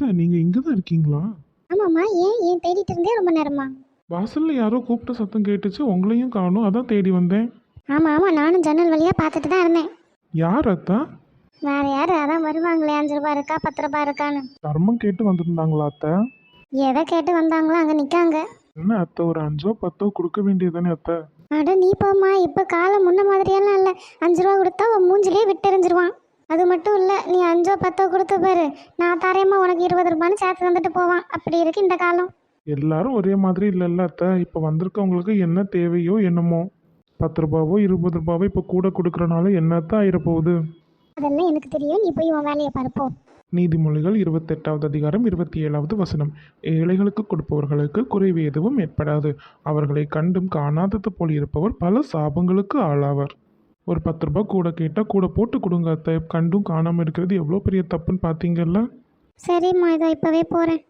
அத்தை நீங்க இங்க தான் இருக்கீங்களா? ஆமாம்மா ஏன்? ஏன் தேடிட்டு இருந்தே ரொம்ப நேரமா வாசல்ல யாரோ கூப்பிட்ட சத்தம் கேட்டுச்சு உங்களையும் காணும் அதான் தேடி வந்தேன். ஆமாம் ஆமாம் நானும் ஜன்னல் வழியாக பார்த்துட்டு தான் இருந்தேன். யார் அத்தா? வேற யார்? அதான் வருவாங்களே அஞ்சு ரூபா இருக்கா பத்து ரூபா இருக்கான்னு. தர்மம் கேட்டு வந்திருந்தாங்களா அத்தை? எதை கேட்டு வந்தாங்களோ அங்கே நிற்காங்க என்ன அத்தை ஒரு அஞ்சோ பத்தோ கொடுக்க வேண்டியதுதானே அத்தை? அட நீ போம்மா இப்போ காலம் முன்ன மாதிரியெல்லாம் இல்லை. அஞ்சு ரூபா கொடுத்தா உன் மூஞ்சிலே விட்டெறிஞ்சிருவான். அது மட்டும் இல்லை நீ அஞ்சோ பத்தோ கொடுத்து பாரு. நான் தரேம்மா உனக்கு இருபது ரூபான்னு சேர்த்து தந்துட்டு போவான். அப்படி இருக்கு இந்த காலம். எல்லாரும் ஒரே மாதிரி இல்லைல்ல அத்தை. இப்போ வந்திருக்கவங்களுக்கு என்ன தேவையோ என்னமோ. பத்து ரூபாவோ இருபது ரூபாவோ இப்போ கூட கொடுக்குறனால என்னத்தான் ஆயிரப்போகுது? அதெல்லாம் எனக்கு தெரியும். நீ போய் உன் வேலையை பார்ப்போ நீதிமொழிகள் இருபத்தெட்டாவது அதிகாரம் இருபத்தி ஏழாவது வசனம். ஏழைகளுக்கு கொடுப்பவர்களுக்கு குறைவு எதுவும் ஏற்படாது. அவர்களை கண்டும் காணாதது போல் இருப்பவர் பல சாபங்களுக்கு ஆளாவார். ஒரு பத்து ரூபாய் கூட கேட்டால் கூட போட்டு கொடுங்க அத்தை. கண்டும் காணாமல் இருக்கிறது எவ்வளோ பெரிய தப்புன்னு பார்த்தீங்கல்ல சரிம்மா இதோ இப்போவே போகிறேன்